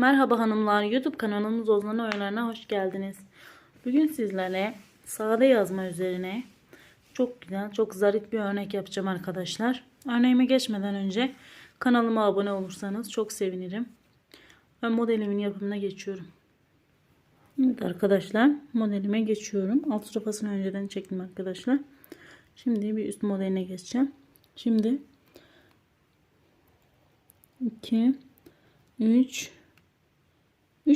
Merhaba hanımlar YouTube kanalımız Ozan Öğren'e hoş geldiniz. Bugün sizlere sade yazma üzerine çok güzel çok zarif bir örnek yapacağım arkadaşlar. Örneğime geçmeden önce kanalıma abone olursanız çok sevinirim. Ben modelimin yapımına geçiyorum. Evet arkadaşlar modelime geçiyorum. Alt sırafasını önceden çektim arkadaşlar. Şimdi bir üst modeline geçeceğim. Şimdi 2 3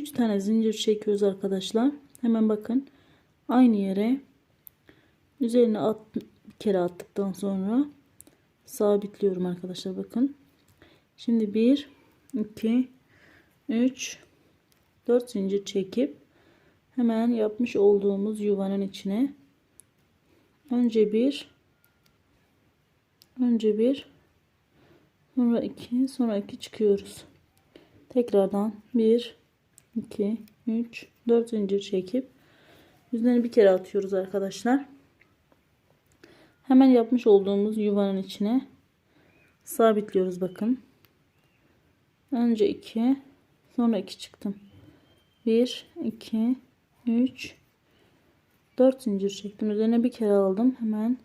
3 tane zincir çekiyoruz arkadaşlar. Hemen bakın. Aynı yere üzerine at, bir kere attıktan sonra sabitliyorum arkadaşlar bakın. Şimdi 1 2 3 4 zincir çekip hemen yapmış olduğumuz yuvanın içine önce bir önce bir sonra iki sonra iki çıkıyoruz tekrardan 1 2 3 4 zincir çekip üzerine bir kere atıyoruz arkadaşlar. Hemen yapmış olduğumuz yuvanın içine sabitliyoruz bakın. Önce 2 sonra 2 çıktım 1 2 3 4 zincir çektim. Üzerine bir kere aldım. Hemen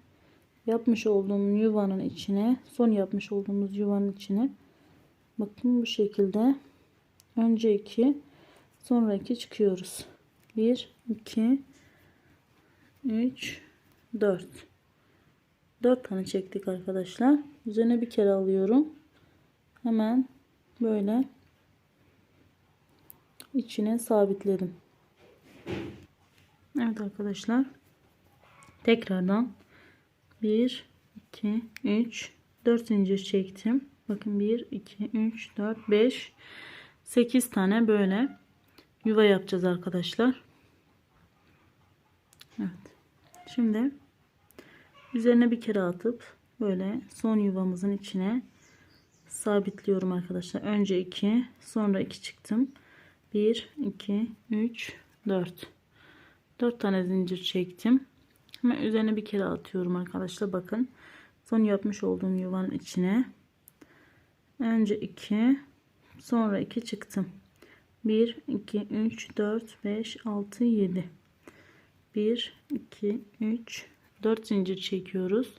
yapmış olduğum yuvanın içine son yapmış olduğumuz yuvanın içine. Bakın bu şekilde. Önce 2 sonra 2 çıkıyoruz. 1 2 3 4 4 tane çektik arkadaşlar. Üzerine bir kere alıyorum. Hemen böyle içine sabitledim. Evet arkadaşlar. Tekrardan 1 2 3 4 zincir çektim. Bakın 1 2 3 4 5 8 tane böyle yuva yapacağız arkadaşlar. Evet. Şimdi üzerine bir kere atıp böyle son yuvamızın içine sabitliyorum arkadaşlar. Önce 2 sonra 2 çıktım. 1 2 3 4 4 tane zincir çektim. Hemen üzerine bir kere atıyorum arkadaşlar. Bakın son yapmış olduğum yuvanın içine. Önce 2 sonra 2 çıktım 1 2 3 4 5 6 7 1 2 3 4 zincir çekiyoruz.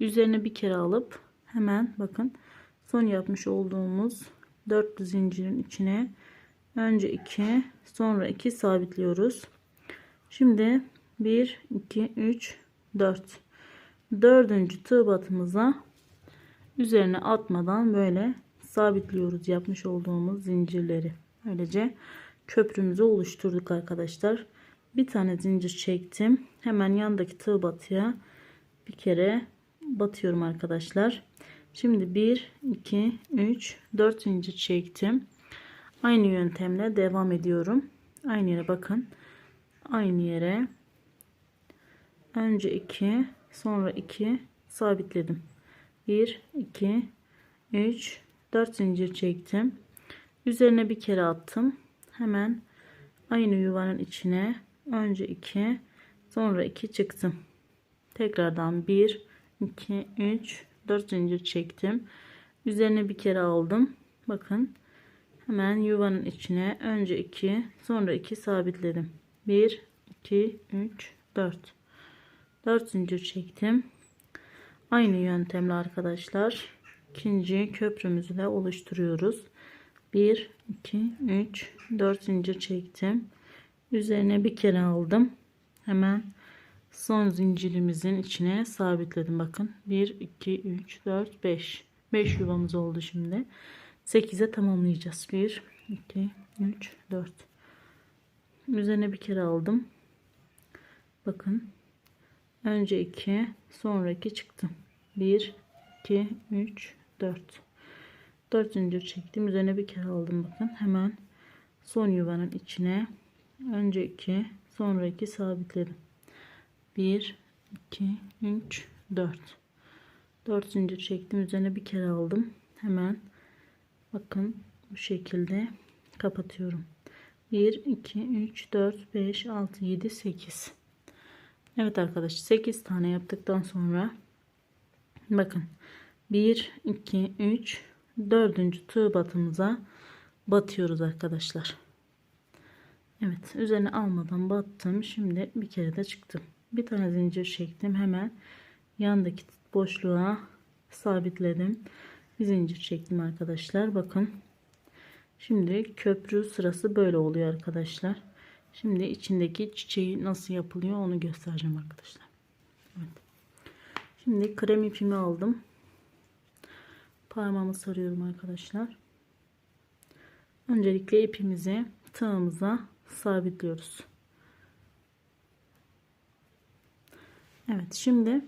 Üzerine bir kere alıp hemen bakın son yapmış olduğumuz 4 zincirin içine önce 2 sonra 2 sabitliyoruz. Şimdi 1 2 3 4 dördüncü tığ batımıza üzerine atmadan böyle sabitliyoruz yapmış olduğumuz zincirleri böylece köprümüzü oluşturduk arkadaşlar. Bir tane zincir çektim. Hemen yandaki tığ batıya bir kere batıyorum arkadaşlar. Şimdi 1 2 3 4 zincir çektim. Aynı yöntemle devam ediyorum. Aynı yere bakın. Aynı yere. Önce 2 sonra 2 sabitledim. 1 2 3 4 zincir çektim üzerine bir kere attım. Hemen aynı yuvanın içine önce 2 sonra 2 çıktım. Tekrardan 1 2 3 4 zincir çektim. Üzerine bir kere aldım. Bakın hemen yuvanın içine önce 2 sonra 2 sabitledim. 1 2 3 4 4 zincir çektim. Aynı yöntemle arkadaşlar ikinci köprümüzü de oluşturuyoruz 1 2 3 4 zincir çektim. Üzerine bir kere aldım. Hemen son zincirimizin içine sabitledim. Bakın. 1 2 3 4 5 5 yuvamız oldu şimdi. 8'e tamamlayacağız. 1 2 3 4 üzerine bir kere aldım. Bakın. Önce 2 sonra 2 çıktım 1 2 3 4 4 zincir çektim. Üzerine bir kere aldım bakın. Hemen son yuvanın içine önce 2 sonra 2 sabitledim. 1 2 3 4 4 zincir çektim. Üzerine bir kere aldım. Hemen bakın bu şekilde kapatıyorum. 1 2 3 4 5 6 7 8 Evet arkadaşlar 8 tane yaptıktan sonra bakın. 1 2 3 dördüncü tığ batımıza batıyoruz arkadaşlar. Evet üzerine almadan battım. Şimdi bir kere de çıktım. Bir tane zincir çektim. Hemen yandaki boşluğa sabitledim. Bir zincir çektim arkadaşlar. Bakın. Şimdi köprü sırası böyle oluyor arkadaşlar. Şimdi içindeki çiçeği nasıl yapılıyor onu göstereceğim arkadaşlar. Evet. Şimdi krem ipimi aldım. Parmağımı sarıyorum arkadaşlar. Öncelikle ipimizi tığımıza sabitliyoruz. Evet şimdi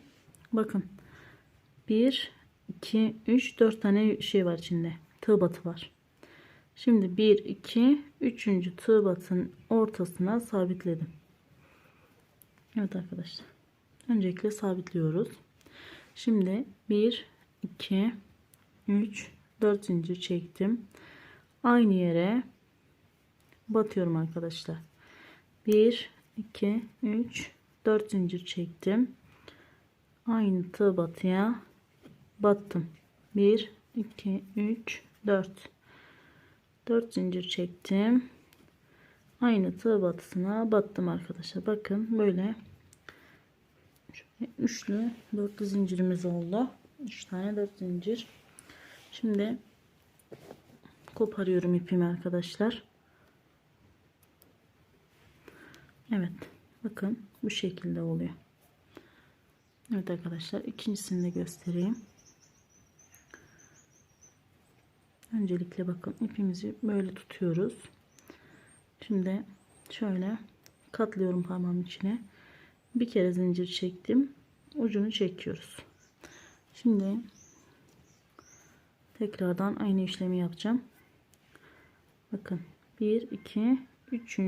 bakın 1 2 3 4 tane şey var içinde tığ batı var. Şimdi 1 2 3. tığ batının ortasına sabitledim. Evet arkadaşlar. Öncelikle sabitliyoruz. Şimdi 1 2 3 4 zincir çektim. Aynı yere batıyorum arkadaşlar. 1 2 3 4 zincir çektim. Aynı tığ batıya battım. 1 2 3 4 4 zincir çektim. Aynı tığ batısına battım arkadaşlar. Bakın böyle üçlü dörtlü zincirimiz oldu. 3 tane 4 zincir. Şimdi koparıyorum ipimi arkadaşlar. Evet. Bakın bu şekilde oluyor. Evet arkadaşlar ikincisini de göstereyim. Öncelikle bakın ipimizi böyle tutuyoruz. Şimdi şöyle katlıyorum parmağımın içine. Bir kere zincir çektim. Ucunu çekiyoruz. Şimdi tekrardan aynı işlemi yapacağım. Bakın 1 2 3.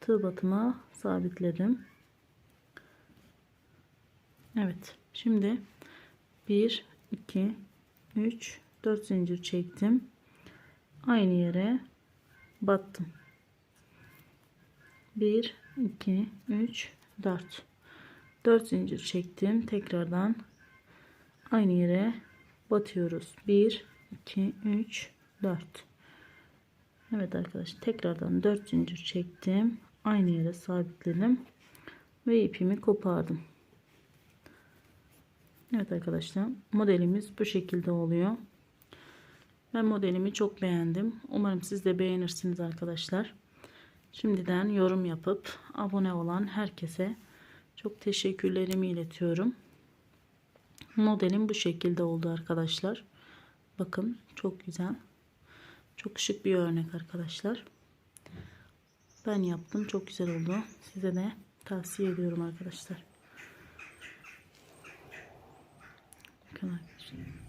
tığ batıma sabitledim. Evet. Şimdi 1 2 3 4 zincir çektim. Aynı yere battım. 1 2 3 4 4 zincir çektim. Tekrardan aynı yere batıyoruz. 1 2 3 4 Evet arkadaşlar tekrardan 4 zincir çektim. Aynı yere sabitledim ve ipimi kopardım. Evet arkadaşlar modelimiz bu şekilde oluyor. Ben modelimi çok beğendim. Umarım siz de beğenirsiniz arkadaşlar. Şimdiden yorum yapıp abone olan herkese çok teşekkürlerimi iletiyorum. Modelim bu şekilde oldu arkadaşlar. Bakın çok güzel. Çok şık bir örnek arkadaşlar. Ben yaptım. Çok güzel oldu. Size de tavsiye ediyorum arkadaşlar. Bakın arkadaşlar.